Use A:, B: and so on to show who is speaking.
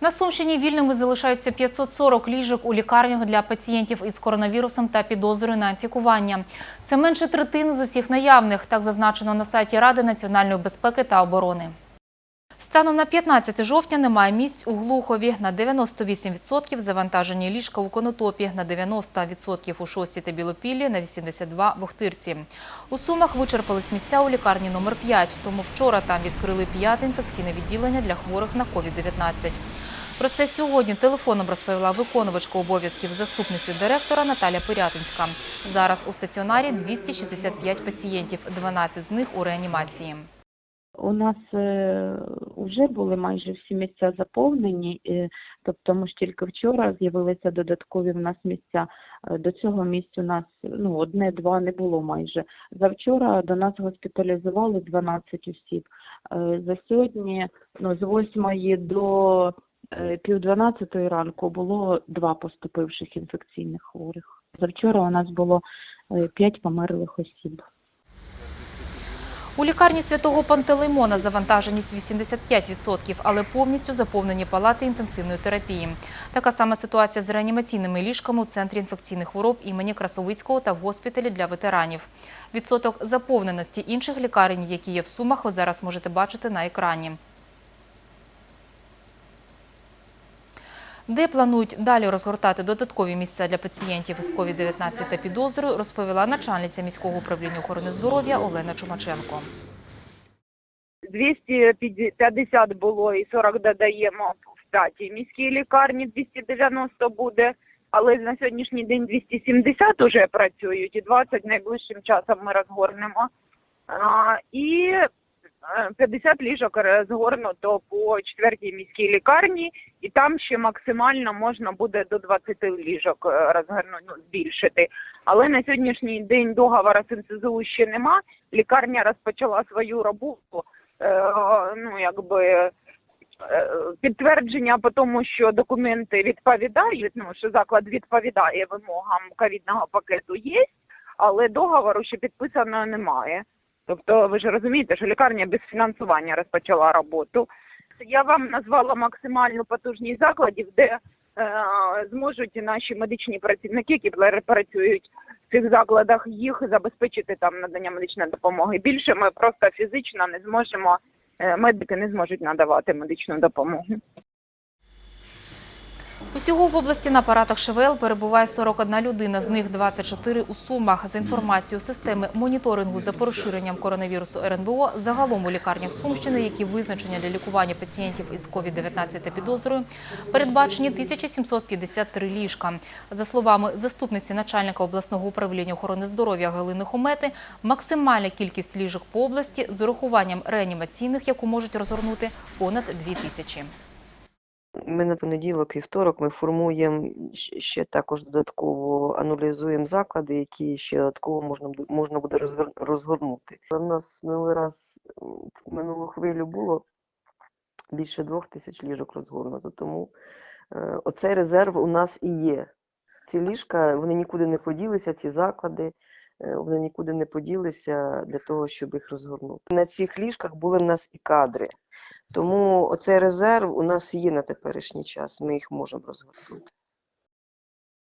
A: На Сумщині вільними залишаються 540 ліжок у лікарнях для пацієнтів із коронавірусом та підозрою на інфікування. Це менше третини з усіх наявних, так зазначено на сайті Ради національної безпеки та оборони. Станом на 15 жовтня немає місць у Глухові. На 98% завантажені ліжка у Конотопі, на 90% у Шості та Білопіллі, на 82% в Охтирці. У Сумах вичерпались місця у лікарні номер 5, тому вчора там відкрили п'яте інфекційне відділення для хворих на COVID-19. Про це сьогодні телефоном розповіла виконувачка обов'язків заступниці директора Наталя Пирятинська. Зараз у стаціонарі 265 пацієнтів, 12 з них у реанімації.
B: У нас вже були майже всі місця заповнені, е, тобто ми ж тільки вчора з'явилися додаткові в нас місця. Е, До цього місць у нас ну, одне-два не було майже. Завчора до нас госпіталізували 12 осіб. Е, За сьогодні ну, з 8 до е, пів 12 ранку було два поступивших інфекційних хворих. Завчора у нас було 5 померлих осіб.
A: У лікарні святого Пантелеймона завантаженість 85%, але повністю заповнені палати інтенсивної терапії. Така сама ситуація з реанімаційними ліжками у центрі інфекційних хвороб імені Красовицького та в госпіталі для ветеранів. Відсоток заповненості інших лікарень, які є в Сумах, ви зараз можете бачити на екрані. Де планують далі розгортати додаткові місця для пацієнтів із COVID-19 та підозрою, розповіла начальниця міського управління охорони здоров'я Олена Чумаченко.
C: 250 було і 40 додаємо в п'ятій міській лікарні, 290 буде. Але на сьогоднішній день 270 вже працюють і 20 найближчим часом ми розгорнемо. І 50 ліжок розгорнуто по четвертій міській лікарні, і там ще максимально можна буде до 20 ліжок е, розгорнути, ну, збільшити. Але на сьогоднішній день договору з НСЗУ ще нема. Лікарня розпочала свою роботу. Е, ну, якби е, підтвердження по тому, що документи відповідають, ну що заклад відповідає вимогам ковідного пакету є, але договору ще підписано немає. Тобто, ви ж розумієте, що лікарня без фінансування розпочала роботу. Я вам назвала максимальну потужність закладів, де е, зможуть наші медичні працівники, які працюють в цих закладах, їх забезпечити там надання медичної допомоги. Більше ми просто фізично не зможемо, е, медики не зможуть надавати медичну допомогу.
A: Усього в області на апаратах ШВЛ перебуває 41 людина, з них 24 у Сумах. За інформацією системи моніторингу за поширенням коронавірусу РНБО, загалом у лікарнях Сумщини, які визначені для лікування пацієнтів із COVID-19 та підозрою, передбачені 1753 ліжка. За словами заступниці начальника обласного управління охорони здоров'я Галини Хомети, максимальна кількість ліжок по області з урахуванням реанімаційних, яку можуть розгорнути, понад 2 тисячі.
D: Ми на понеділок і второк ми формуємо ще також додатково аналізуємо заклади, які ще додатково можна бу- можна буде розгорнути. У нас минулий раз минулу хвилю було більше двох тисяч ліжок розгорнуто, тому е, оцей резерв у нас і є. Ці ліжка вони нікуди не поділися, ці заклади. е, Вони нікуди не поділися для того, щоб їх розгорнути. На цих ліжках були в нас і кадри. Тому оцей резерв у нас є на теперішній час, ми їх можемо розгорнути.